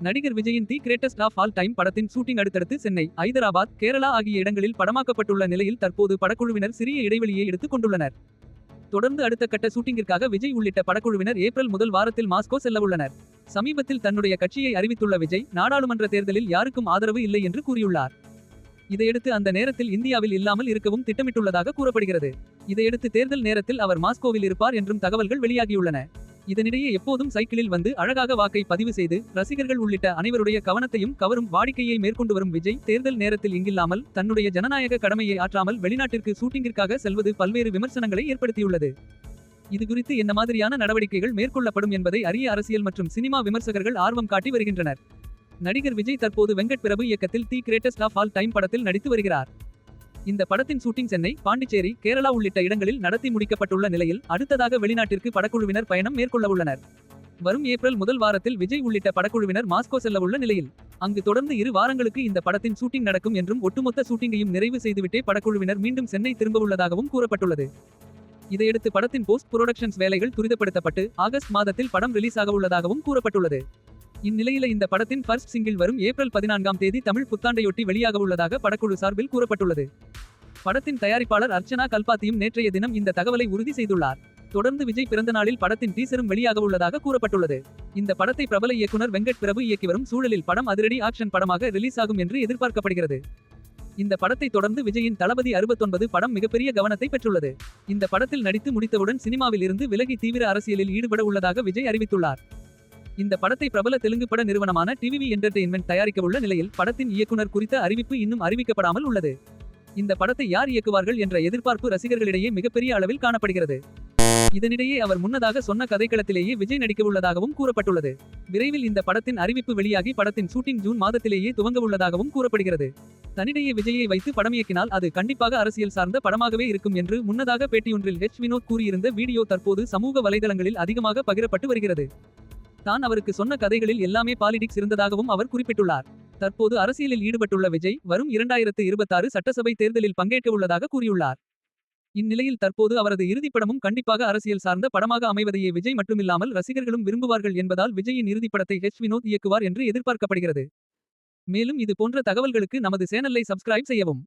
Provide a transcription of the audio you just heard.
நடிகர் விஜயின் the greatest of all time படத்தின் ஷூட்டிங் அடுத்தடுத்து சென்னை ஐதராபாத் கேரளா ஆகிய இடங்களில் படமாக்கப்பட்டுள்ள நிலையில் தற்போது படக்குழுவினர் சிறிய இடைவெளியை எடுத்துக் கொண்டுள்ளனர். தொடர்ந்து அடுத்த கட்ட ஷூட்டிங்கிற்காக விஜய் உள்ளிட்ட படக்குழுவினர் ஏப்ரல் முதல் வாரத்தில் மாஸ்கோ செல்லவுள்ளனர் சமீபத்தில் தன்னுடைய கட்சியை அறிவித்துள்ள விஜய் நாடாளுமன்ற தேர்தலில் யாருக்கும் ஆதரவு இல்லை என்று கூறியுள்ளார். இதையடுத்து அந்த நேரத்தில் இந்தியாவில் இல்லாமல் இருக்கவும் திட்டமிட்டுள்ளதாக கூறப்படுகிறது. இதையடுத்து தேர்தல் நேரத்தில் அவர் மாஸ்கோவில் இருப்பார் என்றும் தகவல்கள் வெளியாகியுள்ளன. இதனிடையே எப்போதும் சைக்கிளில் வந்து அழகாக வாக்கை பதிவு செய்து ரசிகர்கள் உள்ளிட்ட அனைவருடைய கவனத்தையும் கவரும் வாடிக்கையை மேற்கொண்டு வரும் விஜய் தேர்தல் நேரத்தில் இங்கில்லாமல் தன்னுடைய ஜனநாயக கடமையை ஆற்றாமல் வெளிநாட்டிற்கு ஷூட்டிங்கிற்காக செல்வது பல்வேறு விமர்சனங்களை ஏற்படுத்தியுள்ளது. இதுகுறித்து என்ன மாதிரியான நடவடிக்கைகள் மேற்கொள்ளப்படும் என்பதை அறிய அரசியல் மற்றும் சினிமா விமர்சகர்கள் ஆர்வம் காட்டி வருகின்றனர். நடிகர் விஜய் தற்போது வெங்கட் பிரபு இயக்கத்தில் the greatest of all time படத்தில் நடித்து வருகிறார். இந்த படத்தின் ஷூட்டிங் சென்னை பாண்டிச்சேரி கேரளா உள்ளிட்ட இடங்களில் நடத்தி முடிக்கப்பட்டுள்ள நிலையில் அடுத்ததாக வெளிநாட்டிற்கு படக்குழுவினர் பயணம் மேற்கொள்ள உள்ளனர். வரும் ஏப்ரல் முதல் வாரத்தில் விஜய் உள்ளிட்ட படக்குழுவினர் மாஸ்கோ செல்ல உள்ள நிலையில் அங்கு தொடர்ந்து இரு வாரங்களுக்கு இந்த படத்தின் ஷூட்டிங் நடக்கும் என்றும் ஒட்டுமொத்த ஷூட்டிங்கையும் நிறைவு செய்துவிட்டே படக்குழுவினர் மீண்டும் சென்னை திரும்ப உள்ளதாகவும் கூறப்பட்டுள்ளது. இதையடுத்து படத்தின் போஸ்ட் புரொடக்ஷன்ஸ் வேலைகள் துரிதப்படுத்தப்பட்டு ஆகஸ்ட் மாதத்தில் படம் ரிலீஸ் ஆக உள்ளதாகவும் கூறப்பட்டுள்ளது. இந்நிலையில இந்த படத்தின் ஃபர்ஸ்ட் சிங்கிள் வரும் ஏப்ரல் பதினான்காம் தேதி தமிழ் புத்தாண்டையொட்டி வெளியாக உள்ளதாக படக்குழு சார்பில் கூறப்பட்டுள்ளது. படத்தின் தயாரிப்பாளர் அர்ச்சனா கல்பாத்தியும் நேற்றைய தினம் இந்த தகவலை உறுதி செய்துள்ளார். தொடர்ந்து விஜய் பிறந்த நாளில் படத்தின் டீசரும் வெளியாக உள்ளதாக கூறப்பட்டுள்ளது. இந்த படத்தை பிரபல இயக்குனர் வெங்கட் பிரபு இயக்கி வரும் சூழலில் படம் அதிரடி ஆக்ஷன் படமாக ரிலீஸ் ஆகும் என்று எதிர்பார்க்கப்படுகிறது. இந்த படத்தை தொடர்ந்து விஜயின் தளபதி அறுபத்தொன்பது படம் மிகப்பெரிய கவனத்தை பெற்றுள்ளது. இந்த படத்தில் நடித்து முடித்தவுடன் சினிமாவில் இருந்து விலகி தீவிர அரசியலில் ஈடுபட உள்ளதாக விஜய் அறிவித்துள்ளார். இந்த படத்தை பிரபல தெலுங்கு பட நிறுவனமான டிவிவி என்டர்டெயின்மெண்ட் தயாரிக்கவுள்ள நிலையில் படத்தின் இயக்குனர் குறித்த அறிவிப்பு இன்னும் அறிவிக்கப்படாமல் உள்ளது. இந்த படத்தை யார் இயக்குவார்கள் என்ற எதிர்பார்ப்பு ரசிகர்களிடையே மிகப்பெரிய அளவில் காணப்படுகிறது. இதனிடையே அவர் முன்னதாக சொன்ன கதைக்களத்திலேயே விஜய் நடிக்கவுள்ளதாகவும் கூறப்பட்டுள்ளது. விரைவில் இந்த படத்தின் அறிவிப்பு வெளியாகி படத்தின் ஷூட்டிங் ஜூன் மாதத்திலேயே துவங்கவுள்ளதாகவும் கூறப்படுகிறது. தனிடையே விஜயை வைத்து படம் இயக்கினால் அது கண்டிப்பாக அரசியல் சார்ந்த படமாகவே இருக்கும் என்று முன்னதாக பேட்டியொன்றில் ஹெச் வினோத் கூறியிருந்த வீடியோ தற்போது சமூக வலைதளங்களில் அதிகமாக பகிரப்பட்டு வருகிறது. தான் அவருக்கு சொன்ன கதைகளில் எல்லாமே பாலிடிக்ஸ் இருந்ததாகவும் அவர் குறிப்பிட்டுள்ளார். தற்போது அரசியலில் ஈடுபட்டுள்ள விஜய் வரும் இரண்டாயிரத்து இருபத்தாறு சட்டசபை தேர்தலில் பங்கேற்க உள்ளதாக கூறியுள்ளார். இந்நிலையில் தற்போது அவரது இறுதிப்படமும் கண்டிப்பாக அரசியல் சார்ந்த படமாக அமைவதையே விஜய் மட்டுமில்லாமல் ரசிகர்களும் விரும்புவார்கள் என்பதால் விஜயின் இறுதிப்படத்தை ஹெச் வினோத் இயக்குவார் என்று எதிர்பார்க்கப்படுகிறது. மேலும் இது போன்ற தகவல்களுக்கு நமது சேனலை சப்ஸ்கிரைப் செய்யவும்.